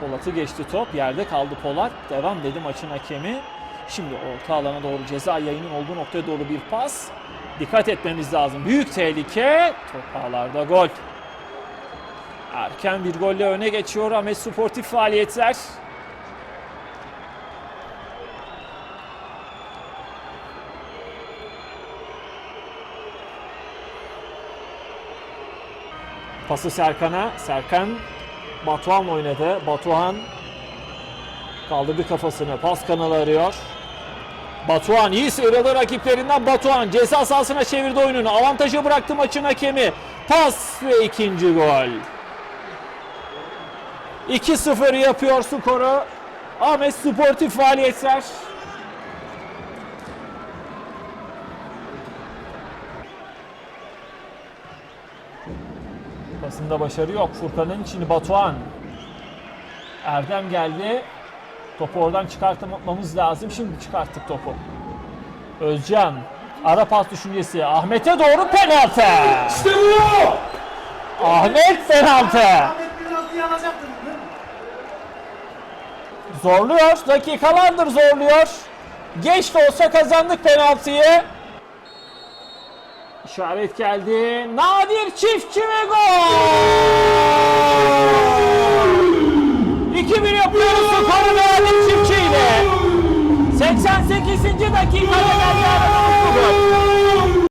Polat'ı geçti top. Yerde kaldı Polat. Devam dedi maçın hakemi. Şimdi orta alana doğru ceza yayının olduğu noktaya doğru bir pas. Dikkat etmemiz lazım. Büyük tehlike. Top gol. Erken bir golle öne geçiyor Ahmet Sportif faaliyetler. Pası Serkan'a. Serkan Batuhan oynadı. Batuhan kaldırdı kafasını. Pas kanalı arıyor. Batuhan iyi sıyrıldı rakiplerinden Batuhan ceza sahasına çevirdi oyununu. Avantajı bıraktı maçın hakemi. Pas ve ikinci gol. 2-0 yapıyor skoru. Ahmet Sportif faaliyetler. Pasında başarı yok. Furkan'ın içini Batuhan. Erdem geldi. Topu oradan çıkartmamız lazım. Şimdi çıkarttık topu. Özcan. Ara pas düşüncesi. Ahmet'e doğru penaltı. İşte bu! Ahmet penaltı. Ahmet penaltıyı alacaktı. Zorluyor. Dakikalardır zorluyor. Geç de olsa kazandık penaltıyı. İşaret geldi. Nadir Çiftçi ve gol! 2-1 yapıyoruz skoru Nadir Çiftçi ile. 88. dakikada geldi aradan gol.